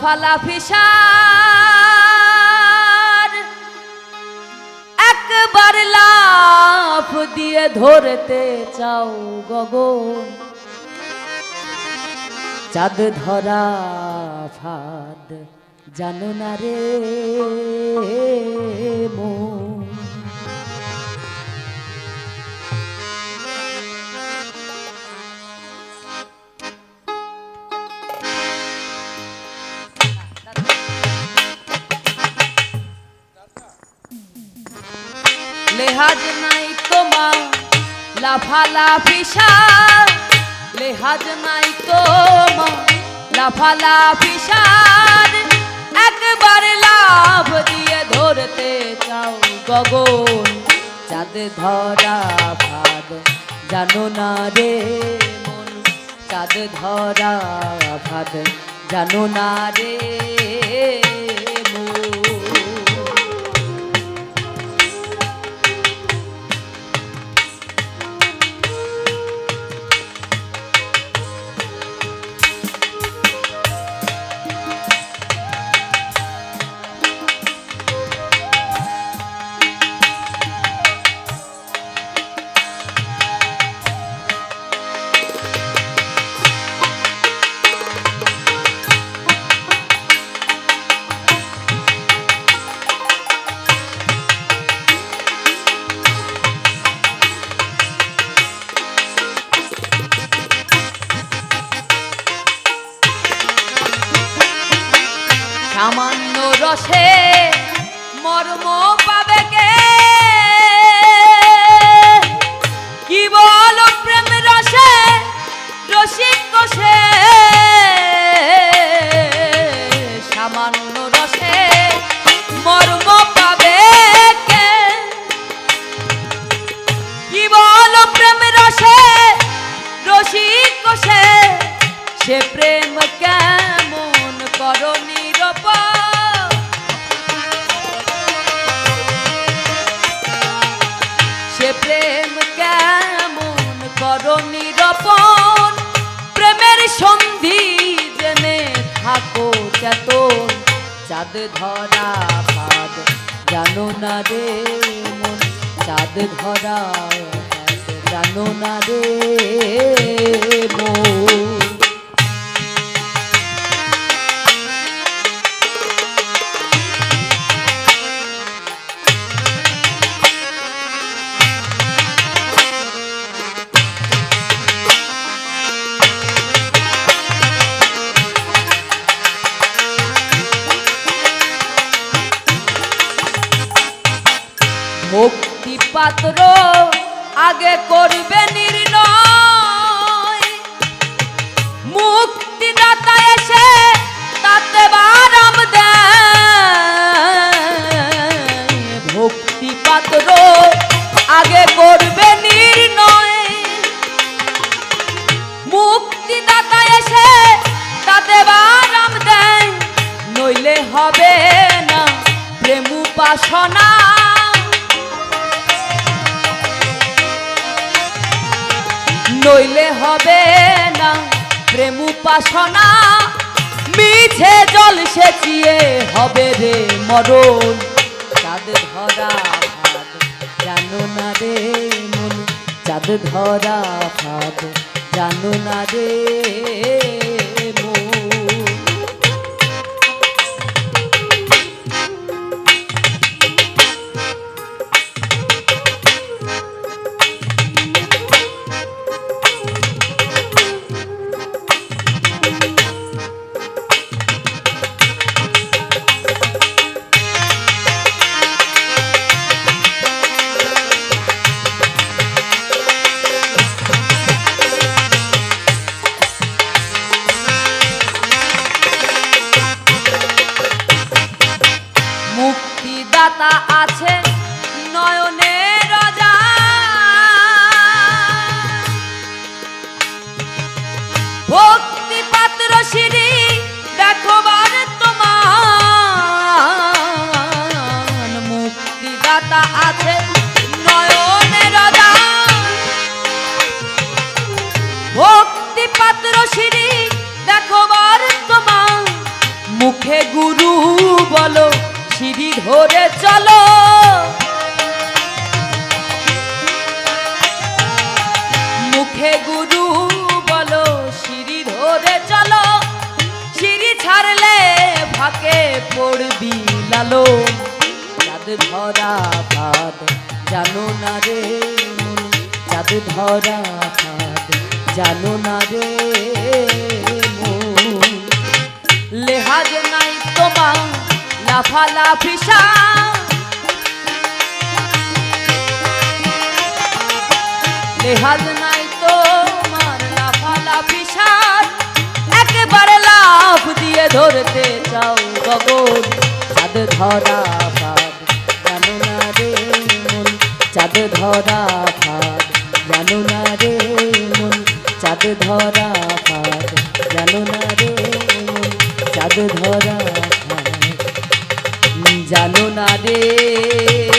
ফালা ফিসার। একবার লাফ দিয়ে ধরতে চাও গগন চাঁদ ধরা ফাদ জানো না রে মন। লেহাজ নাই তোমা লাফালাফি সার। লেহাজ নাই তোমা লাফালাফি সার। একবার লাভ দিয়ে ধরতে চাও গগন, চাঁদ ধরা ভাদ জানো না রে মন, চাঁদ ধরা ভাদ জানো না রে সামান্য রসে মর্ম পাবে কে? কি বল প্রেম রসে রসিক কোষে? সামান্য রসে মর্ম পাবে কে? কি বল প্রেম রসে রসিক কোষে? সে প্রেম কেমন চেতন চাঁদ ধরা ভাদ জানো না রে মন চাঁদ ধরা জানো না রে মুক্তি পাত্র আগে করবে নির্ণয়। মুক্তিদাতা এসে তাতে বারাম দেয়। ভক্তি পাত্র আগে করবে নির্ণয়। মুক্তিদাতা এসে তাতে বারাম দেয়। নইলে হবে না প্রেম উপাসনা। নইলে হবে না প্রেম উপাসনা। মিছে জল সেচিয়ে হবে রে মরণ। চাঁদ ধরা ভাত জানো না রে মন। চাঁদ ধরা ভাত জানো না রে ধরে চলো। মুখে গুরু বলো, সিঁড়ি ধরে চলো। সিঁড়ি ছাড়লে ফাঁকে পড়বি লালো চাঁদ ধরা ভাত জানো না রে। চাঁদ ধরা ভাত জানো না রে। লেহাজ নাই তোমার লাফালাফি লেহাজ নাই তোমার লাফালাফি সার একেবারে লাফ দিয়ে ধরতে চাও গগন। চাঁদ ধরা ভাব জানো না রে মন, চাঁদ ধরা ভাব জানো না রে চাঁদ ধরা ভাব জানো রে মন ধরা জানো না রে।